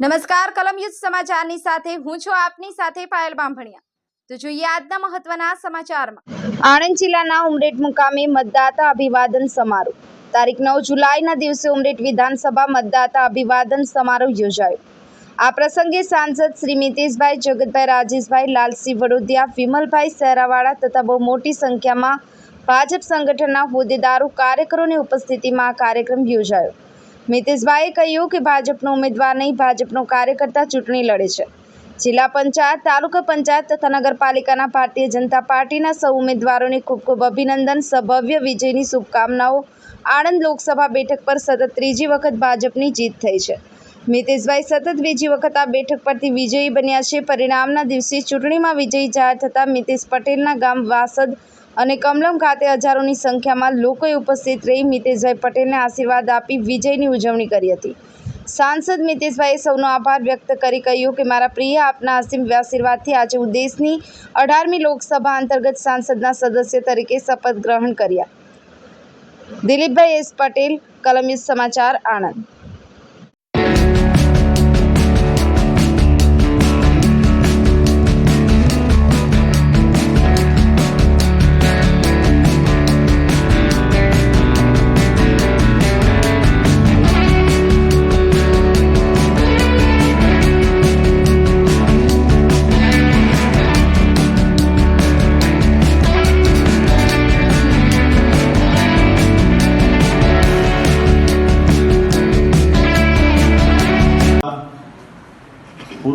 નમસ્કાર કલમયુદ્ધ સમાચારની સાથે હું છું આપની સાથે પાયલ બાંભણિયા. તો જોઈએ આજના મહત્વના સમાચારમાં. આણંદ જિલ્લાના ઉમરેઠ મુકામે મતદાતા અભિવાદન સમારોહ. તારીખ નવ જુલાઈના દિવસે ઉમરેઠ વિધાનસભા મતદાતા અભિવાદન સમારોહ યોજાયો. આ પ્રસંગે સાંસદ શ્રી મિતેશભાઈ જગતભાઈ, રાજેશભાઈ લાલસિંહ વડોદિયા વિમલભાઈ સહેરાવાળા તથા બહુ મોટી સંખ્યામાં ભાજપ સંગઠનના હોદ્દેદારો કાર્યકરોની ઉપસ્થિતિમાં આ કાર્યક્રમ યોજાયો. મિતેશભાઈએ કહ્યું કે ભાજપનો ઉમેદવાર નહીં, ભાજપનો કાર્યકર્તા ચૂંટણી લડે છે. જિલ્લા પંચાયત, તાલુકા પંચાયત તથા નગરપાલિકાના ભારતીય જનતા પાર્ટીના સૌ ઉમેદવારોને ખૂબ ખૂબ અભિનંદન. સભવ્ય વિજયની શુભકામનાઓ. આણંદ લોકસભા બેઠક પર સતત ત્રીજી વખત ભાજપની જીત થઈ છે. મિતેશભાઈ સતત બીજી વખત આ બેઠક પરથી વિજયી બન્યા છે. પરિણામના દિવસે ચૂંટણીમાં વિજયી જાહેર થતાં મિતેશ પટેલના ગામ વાસદ અને કમલમ ખાતે હજારોની સંખ્યામાં લોકોએ ઉપસ્થિત રહી મિતેશભાઈ પટેલને આશીર્વાદ આપી વિજયની ઉજવણી કરી હતી. સાંસદ મિતેશભાઈએ સૌનો આભાર વ્યક્ત કરી કહ્યું કે, મારા પ્રિય, આપના અસીમ આશીર્વાદથી આજે હું દેશની અઢારમી લોકસભા અંતર્ગત સાંસદના સદસ્ય તરીકે શપથ ગ્રહણ કર્યા. દિલીપભાઈ એસ. પટેલ કલમિત સમાચાર, આણંદ.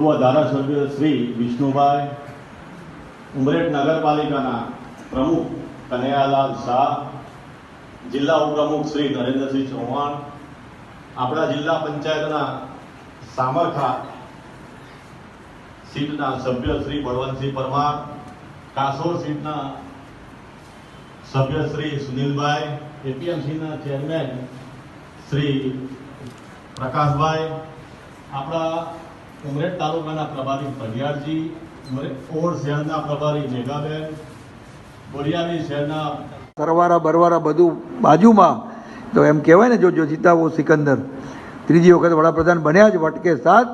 પૂર્વ ધારાસભ્ય શ્રી વિષ્ણુભાઈ ઉમરેઠ નગરપાલિકાના પ્રમુખ કનૈયાલાલ શાહ, જિલ્લા ઉપપ્રમુખ શ્રી નરેન્દ્રસિંહ ચૌહાણ, આપણા જિલ્લા પંચાયતના સામરખા સીટના સભ્ય શ્રી બળવંતસિંહ પરમાર, કાસોર સીટના સભ્ય શ્રી સુનિલભાઈ, એપીએમસીના ચેરમેન શ્રી પ્રકાશભાઈ, આપણા ઉમરેઠ તાલુકાના પ્રભારી પઢિયારજી ઓડ શહેરના પ્રભારી મેઘાબેન બોરિયાવી શહેરના સરવારા, બરવારા બધું બાજુમાં. તો એમ કહેવાય ને, જો જો જીતાવો સિકંદર. ત્રીજી વખત વડાપ્રધાન બન્યા જ વટકે સાથ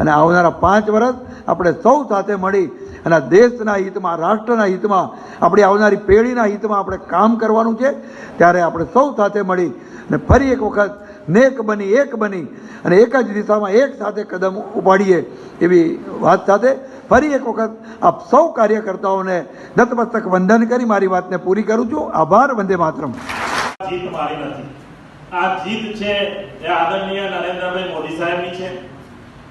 અને આવનારા પાંચ વર્ષ આપણે સૌ સાથે મળી અને દેશના હિતમાં, રાષ્ટ્રના હિતમાં, આપણી આવનારી પેઢીના હિતમાં આપણે કામ કરવાનું છે. ત્યારે આપણે સૌ સાથે મળી અને ફરી એક વખત નેક બની, એક બની અને એક જ દિશામાં એક સાથે કદમ ઉપાડીએ એવી વાત સાથે ફરી એક વખત આપ સૌ કાર્યકર્તાઓને દત્તમસ્તક વંદન કરી મારી વાતને પૂરી કરું છું. આભાર, વંદે માતરમ. જીત મારી નથી. આ જીત છે એ આદરણીય નરેન્દ્રભાઈ મોદી સાહેબની છે.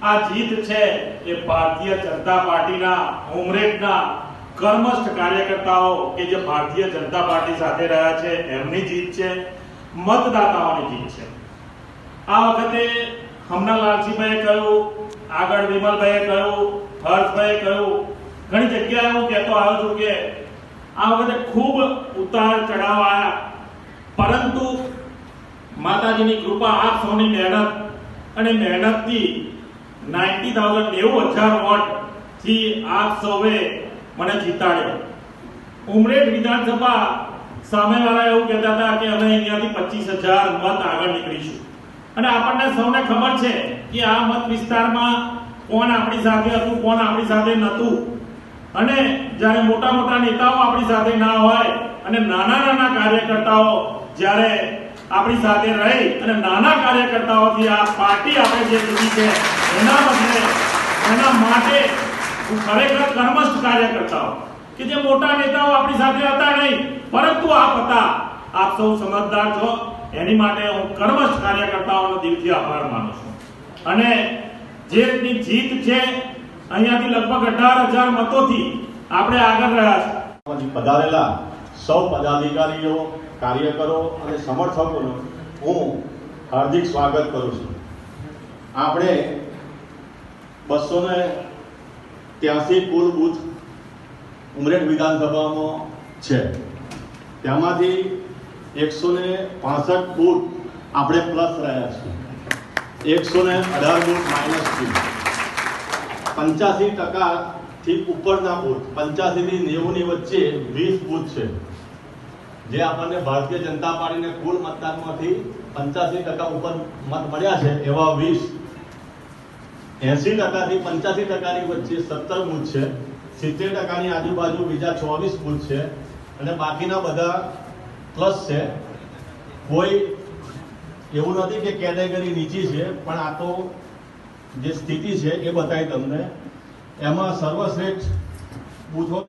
આ જીત છે એ ભારતીય જનતા પાર્ટીના ઉમરેઠના કર્મસ્થ કાર્યકર્તાઓ કે જે ભારતીય જનતા પાર્ટી સાથે રહ્યા છે, એમની જીત છે, મતદાતાઓની જીત છે. આ વખતે હમણાં લાલજીભાઈએ કહ્યું, આગળ વિમલભાઈએ કહ્યું, હર્ષભાઈએ કહ્યું, ઘણી જગ્યાએ હું કહેતો આવ્યો છું કે આ વખતે ખૂબ ઉતાર ચઢાવ આવ્યા પરંતુ માતાજીની કૃપા આપ સૌની મહેનત અને મહેનતથી નાઇન્ટી થાઉઝન્ડ નેવું હજાર વોટથી આપ સૌએ મને જીતાડ્યો. ઉમરેઠ વિધાનસભા સામેવાળા એવું કહેતા હતા કે અમે અહીંયાથી પચીસ હજાર મત આગળ નીકળીશું. અને આપણને સૌને ખબર છે કે આ મત વિસ્તારમાં કોણ આપણી સાથે હતું, કોણ આપણી સાથે નહોતું. અને જ્યારે મોટા મોટા નેતાઓ આપણી સાથે ના હોય અને નાના નાના કાર્યકર્તાઓ જ્યારે આપણી સાથે રહી અને નાના કાર્યકર્તાઓથી આ પાર્ટી આપણે જે જીતી છે, એના બદલે એના માટે ખરેખર કર્મસ્થ કાર્યકર્તાઓ, કે જે મોટા નેતાઓ આપણી સાથે હતા નહીં, પરંતુ આપ હતા. આપ સૌ સમજદાર છો. એની માટે હું કર્મશ કાર્યકર્તાઓનો દિલથી આભાર માનું છું. અને જે રીતની જીત છે, અહીંયાથી લગભગ અઢાર હજાર મતોથી આપણે આગળ રહ્યા છે પધારેલા સૌ પદાધિકારીઓ, કાર્યકરો અને સમર્થકોનો હું હાર્દિક સ્વાગત કરું છું. આપણે બસો ને ત્યાસી કુલ બુથ ઉમરેઠ વિધાનસભામાં છે. તેમાંથી એકસો ને પાસઠ બૂથ આપણે પ્લસ રહ્યા છીએ. એકસો ને અઢાર બૂથ માઇનસ છે પંચ્યાસી ટકાથી ઉપરના બૂથ પંચ્યાસીથી નેવુંની વચ્ચે વીસ બૂથ છે. જે આપણને ભારતીય જનતા પાર્ટીને કુલ મતદાનમાંથી પંચ્યાસી ટકા ઉપર મત મળ્યા છે, એવા વીસ. એસી ટકાથી પંચ્યાસી ટકાની વચ્ચે સત્તર બૂથ છે. સિત્તેર ટકાની આજુબાજુ બીજા ચોવીસ બૂથ છે. અને બાકીના બધા પ્લસ છે. કોઈ એવું નથી કે કેટેગરી નીચી છે, પણ આ તો જે સ્થિતિ છે એ બતાવી તમને. એમાં સર્વશ્રેષ્ઠ બૂથો